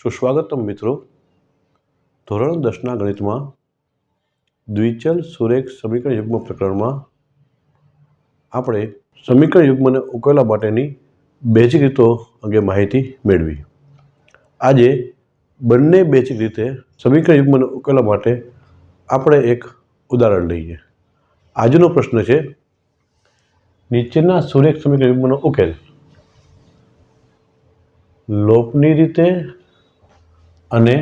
સુસ્વાગતમ મિત્રો. ધોરણ દસના ગણિતમાં દ્વિચલ સુરેખ સમીકરણ યુગ્મ પ્રકરણમાં આપણે સમીકરણ યુગ્મને ઉકેલવા માટેની બેઝિક રીતો અંગે માહિતી મેળવી. આજે બંને બેઝિક રીતે સમીકરણ યુગ્મને ઉકેલવા માટે આપણે એક ઉદાહરણ લઈએ. આજનો પ્રશ્ન છે, નીચેના સુરેખ સમીકરણ યુગ્મનો ઉકેલ લોપની રીતે અને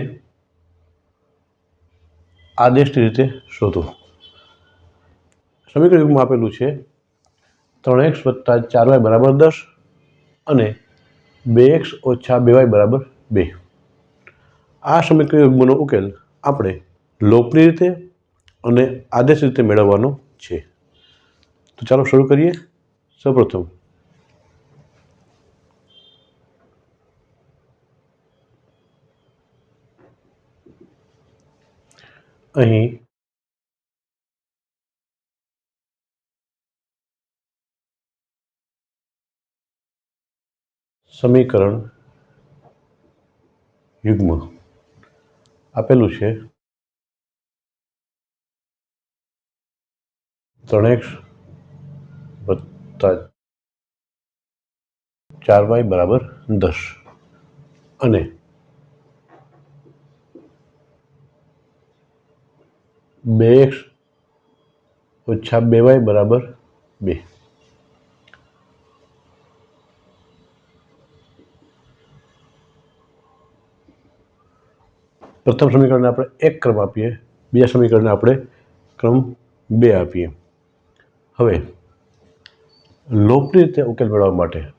આદેશની રીતે શોધો. સમીકરણ યુગમાં આપેલું છે ત્રણ એક્સ વત્તા ચાર વાય બરાબર દસ અને બે એક્સ ઓછા બે વાય બરાબર બે. આ સમીકરણ યુગ્મનો ઉકેલ આપણે લોપની રીતે અને આદેશ રીતે મેળવવાનો છે. તો ચાલો શરૂ કરીએ. સૌપ્રથમ અહીં સમીકરણ યુગ્મ આપેલું છે. ત્રણેક વત્તા ચાર વાય બરાબર દસ. અને બે એક્સ ઓછા બે વાય બરાબર બે. પ્રથમ સમીકરણને આપણે એક ક્રમ આપીએ, બીજા સમીકરણને આપણે ક્રમ બે આપીએ. હવે, લોપની રીતે ઉકેલ મેળવવા માટે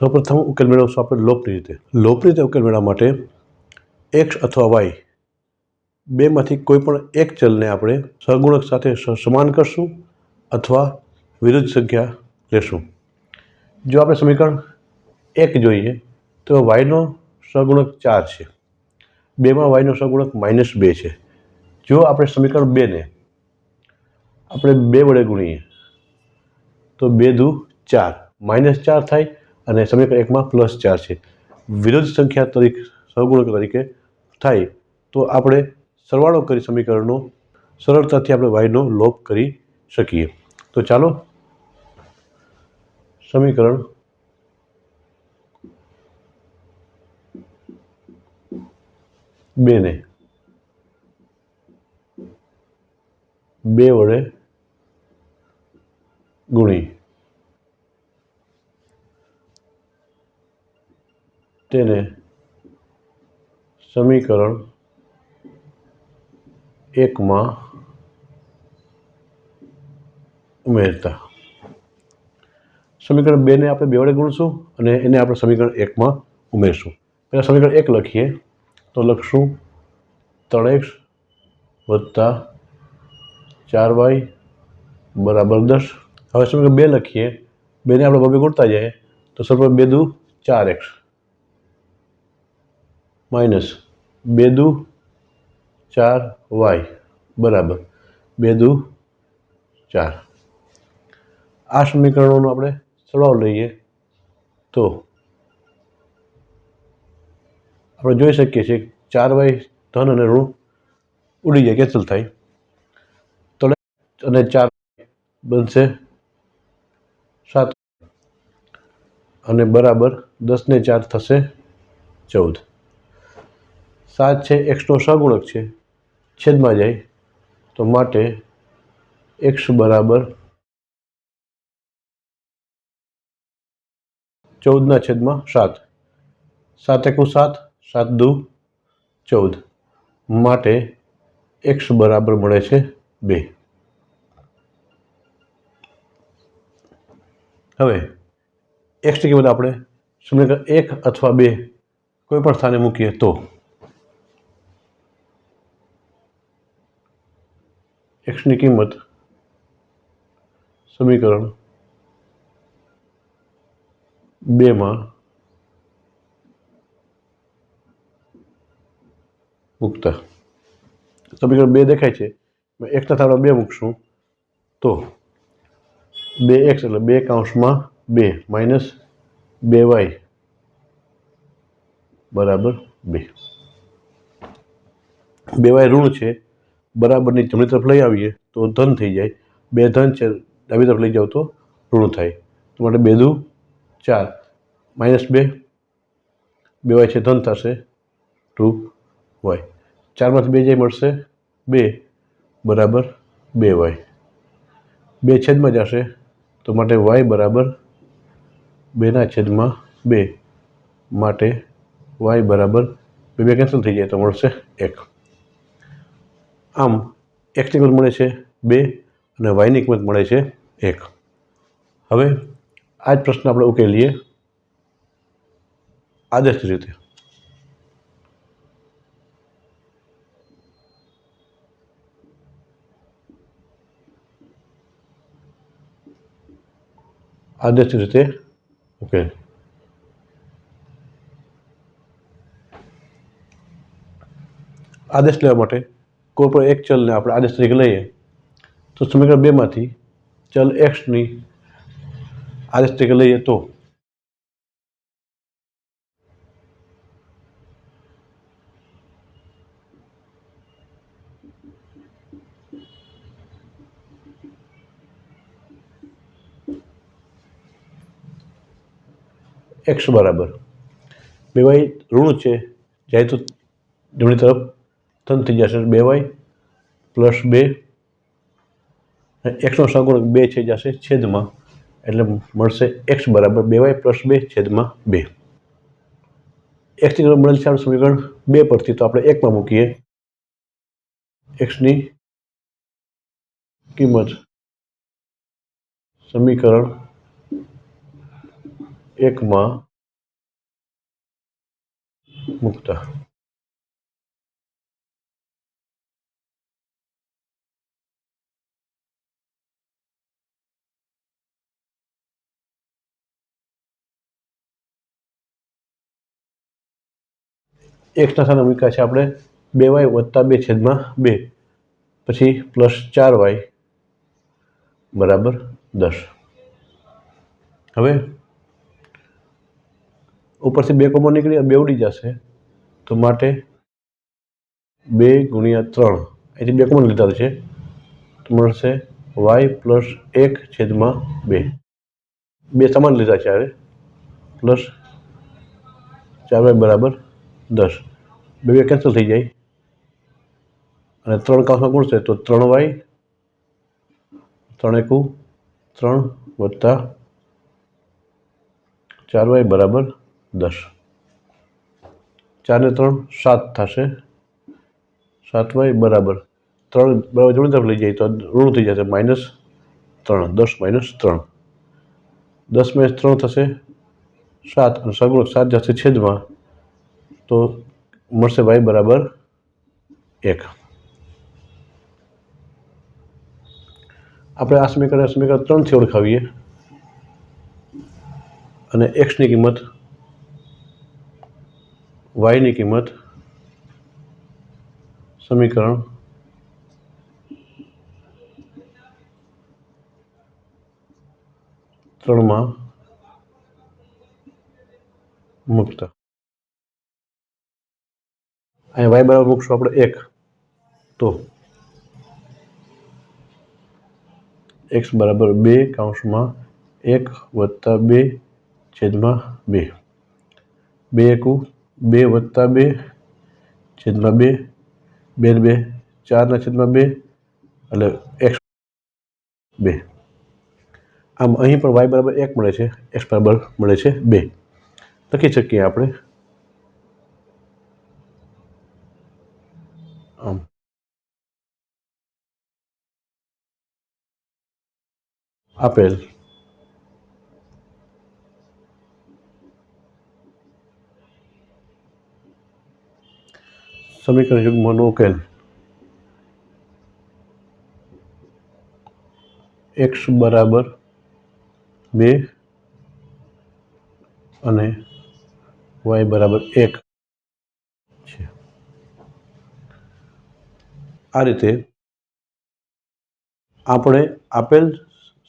સૌપ્રથમ ઉકેલ મેળવશું આપણે લોપની રીતે. લોપની રીતે ઉકેલ મેળવવા માટે એક્સ અથવા વાય બેમાંથી કોઈ પણ એક ચલને આપણે સહગુણક સાથે સમાન કરશું અથવા વિરુદ્ધ સંખ્યા લેશું. જો આપણે સમીકરણ એક જોઈએ તો વાયનો સહગુણક ચાર છે. બેમાં વાયનો સહગુણક માઇનસ બે છે. જો આપણે સમીકરણ બેને આપણે બે વડે ગુણીએ તો બે દુ ચાર. માઇનસ ચાર થાય અને સમીકરણ એકમાં પ્લસ ચાર છે. વિરોધ સંખ્યા તરીકે, સહગુણક તરીકે થાય તો આપણે સરવાળો કરી સમીકરણનો સરળતાથી આપણે વાયનો લોપ કરી શકીએ. તો ચાલો, સમીકરણ બેને બે વડે ગુણી. તેને સમીકરણ એકમાં ઉમેરતા. સમીકરણ બેને આપણે બે વડે ગુણશું અને એને આપણે સમીકરણ એકમાં ઉમેરશું. પહેલાં સમીકરણ એક લખીએ, તો લખશું ત્રણ એક્સ વત્તા ચાર વાય બરાબર દસ. હવે સમીકરણ બે લખીએ, બેને આપણે બબે ગુણતા જઈએ, તો સર્વ બે દુ ચાર એક્સ. માઇનસ બે દુ ચાર વાય, બરાબર. બે દુ ચાર. આ સમીકરણોનો આપણે સરવાળો લઈએ તો આપણે જોઈ શકીએ છીએ ચાર વાય ધન અને ઋણ ઉડી જાય કેન્સલ થાય. તો અને ચાર બનશે સાત. અને બરાબર દસને ચાર થશે ચૌદ. સાત છે, એક્સનો સગુણક છે, છેદમાં જાય તો માટે એક્સ બરાબર ચૌદના છેદમાં સાત. સાત એકુ સાત સાત દુ ચૌદ. માટે એક્સ બરાબર મળે છે બે. હવે એક્સની કિંમત આપણે સમીકરણ એક અથવા બે કોઈ પણ સ્થાને મૂકીએ તો એક્સની કિંમત. સમીકરણ બેમાં મૂકતા. સમીકરણ બે દેખાય છે. એક્સના થાળમાં બે મૂકશું. તો બે એક્સ એટલે બે કાઉન્સમાં બે માઇનસ બે વાય બરાબર બે. બે વાય ઋણ છે. બરાબરની જમણી તરફ લઈ આવીએ તો ધન થઈ જાય. બે ધન છે, ડાબી તરફ લઈ જાઓ તો ઋણ થાય. તો માટે બે દુ ચાર. માઇનસ બે. બે વાય છે, ધન થશે ટુ વાય. ચારમાંથી બે જાય મળશે, બે બરાબર બે વાય. બે છેદમાં જશે તો માટે વાય બરાબર બેના છેદમાં બે. માટે વાય બરાબર બે બે કેન્સલ થઈ જાય તો મળશે એક. આમ એક્સની કિંમત મળે છે બે અને વાયની કિંમત મળે છે એક. હવે આ જ પ્રશ્ન આપણે ઉકેલીએ આદર્શ રીતે. આદર્શ રીતે ઉકેલ. આદેશ લેવા માટે કોઈ પણ એક ચલને આપણે આદેશ તરીકે લઈએ, તો સમીકરણ બેમાંથી ચલ એક્સની આદેશ તરીકે લઈએ તો? એક્સ બરાબર. બે વાય ઋણ છે, જાય તો જમણી તરફ ધન થઈ જશે, બે વાય પ્લસ બે. એક્સનો સગુણક બે છે જશે છેદમાં, એટલે મળશે એક્સ બરાબર બે વાય પ્લસ બે છેદમાં બે. એક્સની કિંમત મળેલ છે સમીકરણ બે પરથી, તો આપણે એકમાં મૂકીએ. એક્સની કિંમત સમીકરણ એકમાં મૂકતા. એક્સના સ્થાને મૂક્યા છે. આપણે બે વાય વત્તા બે છેદમાં બે. પછી પ્લસ ચાર વાય બરાબર દસ. હવે ઉપરથી બે કોમો નીકળી બે ઉડી જશે તો માટે બે ગુણ્યા ત્રણ. અહીંથી બે કોમન લીધા છે. તો મળશે વાય પ્લસ એક છેદમાં બે. બે સમાન લીધા છે હવે પ્લસ ચાર વાય બરાબર દસ. બે બે કેન્સલ થઈ જાય. અને ત્રણ કાઉન્સમાં ગુણશે તો ત્રણ વાય, ત્રણ એકુ, ત્રણ વત્તા ચાર વાય બરાબર દસ. ચાર ને ત્રણ સાત થશે. સાત વાય બરાબર ત્રણ, બરાબર જમણી તરફ લઈ જાય તો ઋણ થઈ જશે માઇનસ ત્રણ, દસ માઇનસ ત્રણ. દસ માઇનસ ત્રણ થશે સાત, અને સગુણક સાત જશે છેદમાં. તો મળશે વાય બરાબર? એક. આપણે આ સમીકરણ સમીકરણ ત્રણથી ઓળખાવીએ. અને એક્સની કિંમત વાયની કિંમત, સમીકરણ, ત્રણમાં મૂકતા. અહીંયા વાય બરાબર મૂકશું આપણે એક. તો એક્સ બરાબર બે કાઉન્સમાં એક વત્તા બે છેદમાં બે. બે એકું, બે વત્તા બે છેદમાં બે બે બે ચારના છેદમાં બે, એટલે એક્સ બે. આમ અહીં પણ વાય બરાબર એક મળે છે એક્સ બરાબર મળે છે બે. લખી શકીએ આપણે. આમ આપેલ સમીકરણ યુગ્મનો ઉકેલ એક્સ બરાબર બે અને વાય બરાબર એક છે આ રીતે આપણે આપેલ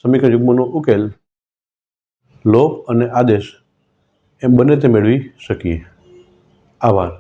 સમીકરણ યુગ્મનો ઉકેલ લોપ અને આદેશ એમ બંને તે મેળવી શકીએ. આભાર.